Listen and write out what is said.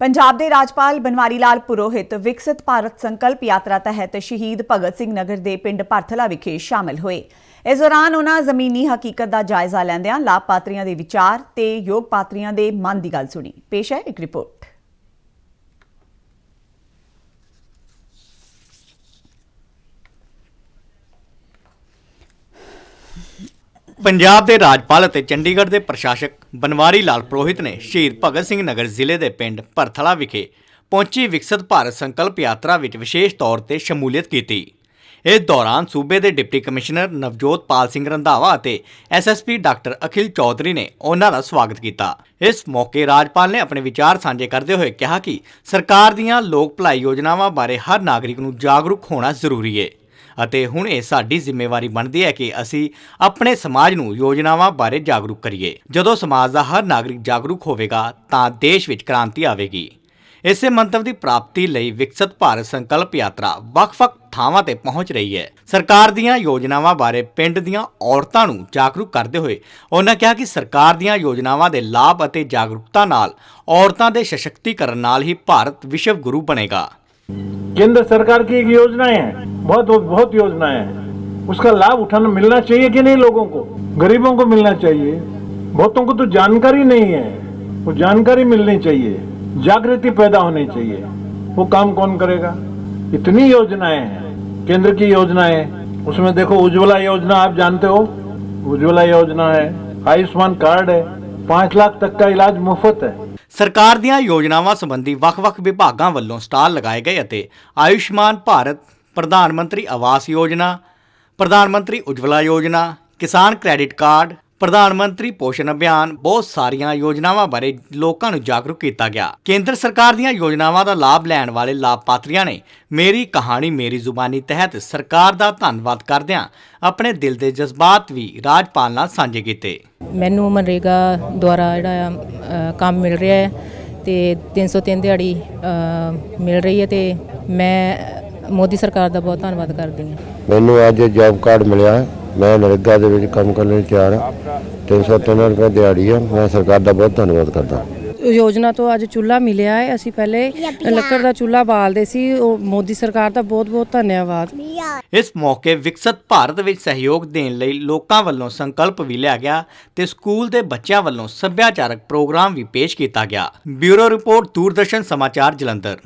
ਪੰਜਾਬ ਦੇ ਰਾਜਪਾਲ ਬਨਵਾਰੀ ਲਾਲ ਪੁਰੋਹਿਤ ਵਿਕਸਿਤ ਭਾਰਤ ਸੰਕਲਪ ਯਾਤਰਾ ਤਹਿਤ ਸ਼ਹੀਦ ਭਗਤ ਸਿੰਘ ਨਗਰ ਦੇ ਪਿੰਡ ਭਰਥਲਾ ਵਿਖੇ ਸ਼ਾਮਲ ਹੋਏ। ਇਸ ਦੌਰਾਨ ਉਹਨਾਂ ਜ਼ਮੀਨੀ ਹਕੀਕਤ ਦਾ ਜਾਇਜ਼ਾ ਲੈਂਦਿਆਂ ਲਾਭਪਾਤਰੀਆਂ ਦੇ ਵਿਚਾਰ ਤੇ ਯੋਗ ਪਾਤਰੀਆਂ ਦੇ ਮਨ ਦੀ ਗੱਲ ਸੁਣੀ। ਪੇਸ਼ ਹੈ ਇੱਕ ਰਿਪੋਰਟ। ਪੰਜਾਬ ਦੇ ਰਾਜਪਾਲ ਅਤੇ ਚੰਡੀਗੜ੍ਹ ਦੇ ਪ੍ਰਸ਼ਾਸਕ ਬਨਵਾਰੀ ਲਾਲ ਪੁਰੋਹਿਤ ਨੇ ਸ਼ਹੀਦ ਭਗਤ ਸਿੰਘ ਨਗਰ ਜ਼ਿਲ੍ਹੇ ਦੇ ਪਿੰਡ ਭਰਥਲਾ ਵਿਖੇ ਪਹੁੰਚੀ ਵਿਕਸਿਤ ਭਾਰਤ ਸੰਕਲਪ ਯਾਤਰਾ ਵਿੱਚ ਵਿਸ਼ੇਸ਼ ਤੌਰ ਤੇ ਸ਼ਮੂਲੀਅਤ ਕੀਤੀ। ਇਸ ਦੌਰਾਨ ਸੂਬੇ ਦੇ ਡਿਪਟੀ ਕਮਿਸ਼ਨਰ ਨਵਜੋਤ ਪਾਲ ਸਿੰਘ ਰੰਧਾਵਾ ਅਤੇ ਐਸਐਸਪੀ ਡਾਕਟਰ ਅਖਿਲ ਚੌਧਰੀ ਨੇ ਉਹਨਾਂ ਦਾ ਸਵਾਗਤ ਕੀਤਾ। ਇਸ ਮੌਕੇ ਰਾਜਪਾਲ ਨੇ ਆਪਣੇ ਵਿਚਾਰ ਸਾਂਝੇ ਕਰਦੇ ਹੋਏ ਕਿਹਾ ਕਿ ਸਰਕਾਰ ਦੀਆਂ ਲੋਕ ਭਲਾਈ ਯੋਜਨਾਵਾਂ ਬਾਰੇ ਹਰ ਨਾਗਰਿਕ ਨੂੰ ਜਾਗਰੂਕ ਹੋਣਾ ਜ਼ਰੂਰੀ ਹੈ ਅਤੇ ਹੁਣ ਇਹ ਸਾਡੀ ਜ਼ਿੰਮੇਵਾਰੀ ਬਣਦੀ ਹੈ ਕਿ ਅਸੀਂ ਆਪਣੇ ਸਮਾਜ ਨੂੰ ਯੋਜਨਾਵਾਂ ਬਾਰੇ ਜਾਗਰੂਕ ਕਰੀਏ। ਜਦੋਂ ਸਮਾਜ ਦਾ ਹਰ ਨਾਗਰਿਕ ਜਾਗਰੂਕ ਹੋਵੇਗਾ, ਤਾਂ ਦੇਸ਼ ਵਿੱਚ ਕ੍ਰਾਂਤੀ ਆਵੇਗੀ। ਇਸੇ ਮੰਤਵ ਦੀ ਪ੍ਰਾਪਤੀ ਲਈ ਵਿਕਸਿਤ ਭਾਰਤ ਸੰਕਲਪ ਯਾਤਰਾ ਵੱਖ-ਵੱਖ ਥਾਵਾਂ ਤੇ ਪਹੁੰਚ ਰਹੀ ਹੈ। ਸਰਕਾਰ ਦੀਆਂ ਯੋਜਨਾਵਾਂ ਬਾਰੇ ਪਿੰਡ ਦੀਆਂ ਔਰਤਾਂ ਨੂੰ ਜਾਗਰੂਕ ਕਰਦੇ ਹੋਏ ਉਹਨਾਂ ਕਿਹਾ ਕਿ ਸਰਕਾਰ ਦੀਆਂ ਯੋਜਨਾਵਾਂ ਦੇ ਲਾਭ ਅਤੇ ਜਾਗਰੂਕਤਾ ਨਾਲ ਔਰਤਾਂ ਦੇ ਸਸ਼ਕਤੀਕਰਨ ਨਾਲ ਹੀ ਭਾਰਤ ਵਿਸ਼ਵ ਗੁਰੂ ਬਣੇਗਾ। ਕੇਂਦਰ ਸਰਕਾਰ ਦੀ ਇੱਕ ਯੋਜਨਾ ਹੈ? बहुत बहुत योजनाएं हैं उसका लाभ उठाना मिलना चाहिए कि नहीं लोगों को गरीबों को मिलना चाहिए बहुतों को तो जानकारी नहीं है वो जानकारी मिलनी चाहिए जागृति पैदा होनी चाहिए वो काम कौन करेगा इतनी योजनाएं हैं केंद्र की योजनाएं उसमें देखो उज्ज्वला योजना आप जानते हो उज्ज्वला योजना है आयुष्मान कार्ड है पांच लाख तक का इलाज मुफ्त है ਸਰਕਾਰ ਦੀਆਂ ਯੋਜਨਾਵਾਂ ਸੰਬੰਧੀ ਵੱਖ-ਵੱਖ ਵਿਭਾਗਾਂ ਵੱਲੋਂ ਸਟਾਲ ਲਗਾਏ ਗਏ ਅਤੇ ਆਯੁਸ਼ਮਾਨ ਭਾਰਤ ਪ੍ਰਧਾਨ ਮੰਤਰੀ ਆਵਾਸ ਯੋਜਨਾ, ਪ੍ਰਧਾਨ ਮੰਤਰੀ ਉਜਵਲਾ ਯੋਜਨਾ, ਕਿਸਾਨ ਕ੍ਰੈਡਿਟ ਕਾਰਡ, ਪ੍ਰਧਾਨ ਮੰਤਰੀ ਪੋਸ਼ਣ ਅਭਿਆਨ, ਬਹੁਤ ਸਾਰੀਆਂ ਯੋਜਨਾਵਾਂ ਬਾਰੇ ਲੋਕਾਂ ਨੂੰ ਜਾਗਰੂਕ ਕੀਤਾ ਗਿਆ। ਕੇਂਦਰ ਸਰਕਾਰ ਦੀਆਂ ਯੋਜਨਾਵਾਂ ਦਾ ਲਾਭ ਲੈਣ ਵਾਲੇ ਲਾਭਪਾਤਰੀਆਂ ਨੇ ਮੇਰੀ ਕਹਾਣੀ ਮੇਰੀ ਜ਼ੁਬਾਨੀ ਤਹਿਤ ਸਰਕਾਰ ਦਾ ਧੰਨਵਾਦ ਕਰਦਿਆਂ ਆਪਣੇ ਦਿਲ ਦੇ ਜਜ਼ਬਾਤ ਵੀ ਰਾਜਪਾਲ ਨਾਲ ਸਾਂਝੇ ਕੀਤੇ। ਮੈਨੂੰ ਮਨਰੇਗਾ ਦੁਆਰਾ ਜਿਹੜਾ ਆ ਕੰਮ ਮਿਲ ਰਿਹਾ ਹੈ ਤੇ 303 ਦਿਹਾੜੀ ਮਿਲ ਰਹੀ ਹੈ ਤੇ ਮੈਂ ਮੋਦੀ ਸਰਕਾਰ ਦਾ ਬਹੁਤ ਧੰਨਵਾਦ ਕਰਦੀ ਹਾਂ। ਮੈਨੂੰ ਅੱਜ ਜੌਬ ਕਾਰਡ ਮਿਲਿਆ। ਹੈ। ਮੈਂ ਨਰੇਗਾ ਦੇ ਵਿੱਚ ਕੰਮ ਕਰਨ ਲਈ ਤਿਆਰ ਹਾਂ। 303 ਰੁਪਏ ਦਿਹਾੜੀ ਹੈ ਮੈਂ ਸਰਕਾਰ ਦਾ ਬਹੁਤ ਧੰਨਵਾਦ ਕਰਦਾ। ਯੋਜਨਾ ਤੋਂ ਅੱਜ ਚੁੱਲ੍ਹਾ ਮਿਲਿਆ ਹੈ। ਅਸੀਂ ਪਹਿਲੇ ਲੱਕੜ ਦਾ ਚੁੱਲ੍ਹਾ ਬਾਲਦੇ ਸੀ। ਉਹ ਮੋਦੀ ਸਰਕਾਰ ਦਾ ਬਹੁਤ ਬਹੁਤ ਧੰਨਵਾਦ। ਇਸ ਮੌਕੇ ਵਿਕਸਤ ਭਾਰਤ ਵਿੱਚ ਸਹਿਯੋਗ ਦੇਣ ਲਈ ਲੋਕਾਂ ਵੱਲੋਂ ਸੰਕਲਪ ਵੀ ਲਿਆ ਗਿਆ ਤੇ ਸਕੂਲ ਦੇ ਬੱਚਿਆਂ ਵੱਲੋਂ ਸੱਭਿਆਚਾਰਕ ਪ੍ਰੋਗਰਾਮ ਵੀ ਪੇਸ਼ ਕੀਤਾ ਗਿਆ। ਬਿਊਰੋ ਰਿਪੋਰਟ ਦੂਰਦਰਸ਼ਨ ਸਮਾਚਾਰ ਜਲੰਧਰ।